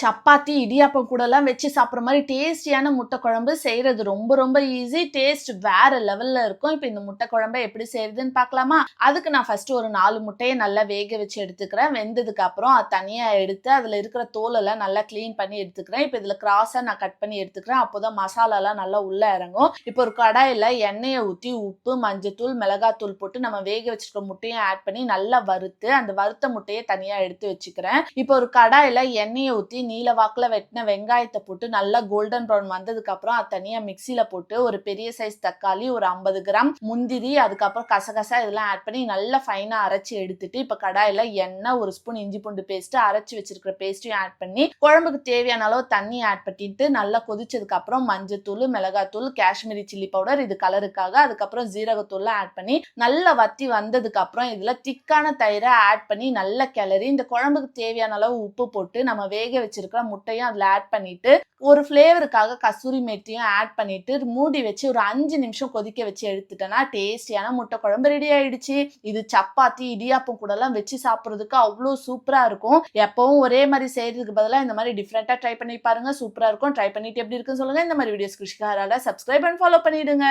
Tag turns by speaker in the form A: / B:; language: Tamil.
A: சப்பாத்தி இடியாப்பம் கூடலாம் வச்சு சாப்பிட்ற மாதிரி டேஸ்டியான முட்டை குழம்பு செய்யறது ரொம்ப ரொம்ப ஈஸி டேஸ்ட் வேற லெவல்ல இருக்கும். இப்போ இந்த முட்டை குழம்பை எப்படி செய்யறதுன்னு பார்க்கலாமா? அதுக்கு நான் ஃபர்ஸ்ட் ஒரு நாலு முட்டையை நல்லா வேக வச்சு எடுத்துக்கிறேன். வெந்ததுக்கு அப்புறம் அது தனியா எடுத்து அதுல இருக்கிற தோலெல்லாம் நல்லா க்ளீன் பண்ணி எடுத்துக்கிறேன். இப்போ இதுல கிராஸா நான் கட் பண்ணி எடுத்துக்கிறேன். அப்போதான் மசாலாலாம் நல்லா உள்ள இறங்கும். இப்போ ஒரு கடாயில எண்ணெயை ஊற்றி உப்பு மஞ்சத்தூள் மிளகாத்தூள் போட்டு நம்ம வேக வச்சிருக்க முட்டையும் ஆட் பண்ணி நல்லா வறுத்து அந்த வறுத்த முட்டையை தனியா எடுத்து வச்சுக்கிறேன். இப்போ ஒரு கடாயில எண்ணெயை ஊற்றி நீல வாக்கில் வெட்டின வெங்காயத்தை போட்டு நல்லா கோல்டன் ப்ரௌன் வந்ததுக்கு அப்புறம் அது தனியாக மிக்சியில் போட்டு ஒரு பெரிய சைஸ் தக்காளி ஒரு ஐம்பது கிராம் முந்திரி அதுக்கப்புறம் கசகசா இதெல்லாம் ஆட் பண்ணி நல்லா ஃபைனாக அரைச்சி எடுத்துட்டு இப்போ கடாயில் எண்ணெய் ஒரு ஸ்பூன் இஞ்சி பூண்டு பேஸ்ட்டு அரைச்சி வச்சிருக்கிற பேஸ்ட்டையும் ஆட் பண்ணி குழம்புக்கு தேவையான அளவு தண்ணி ஆட் பண்ணிட்டு நல்லா கொதிச்சதுக்கு அப்புறம் மஞ்சத்தூள் மிளகாத்தூள் காஷ்மீரி சில்லி பவுடர் இது கலருக்காக அதுக்கப்புறம் ஜீரகத்தூள்லாம் ஆட் பண்ணி நல்லா வத்தி வந்ததுக்கு அப்புறம் திக்கான தயிரை ஆட் பண்ணி நல்லா கிளறி இந்த குழம்புக்கு தேவையான அளவு உப்பு போட்டு நம்ம வேக வச்சு வச்சிருக்கிற முட்டையும் அதில் ஆட் பண்ணிட்டு ஒரு ஃப்ளேவருக்காக கசூரி மேத்தியும் ஆட் பண்ணிட்டு மூடி வச்சு ஒரு அஞ்சு நிமிஷம் கொதிக்க வச்சு எடுத்துட்டேன்னா டேஸ்டியான முட்டை குழம்பு ரெடி ஆயிடுச்சு. இது சப்பாத்தி இடியாப்பம் கூட எல்லாம் வச்சு சாப்பிட்றதுக்கு அவ்வளோ சூப்பராக இருக்கும். எப்பவும் ஒரே மாதிரி செய்யறதுக்கு பதிலாக இந்த மாதிரி டிஃப்ரெண்ட்டாக ட்ரை பண்ணி பாருங்க. சூப்பராக இருக்கும். ட்ரை பண்ணிட்டு எப்படி இருக்குன்னு சொல்லுங்க. இந்த மாதிரி வீடியோஸ் கிருஷிகாரால சப்ஸ்கிரைப் அண்ட் ஃபாலோ பண்ணிடுங்க.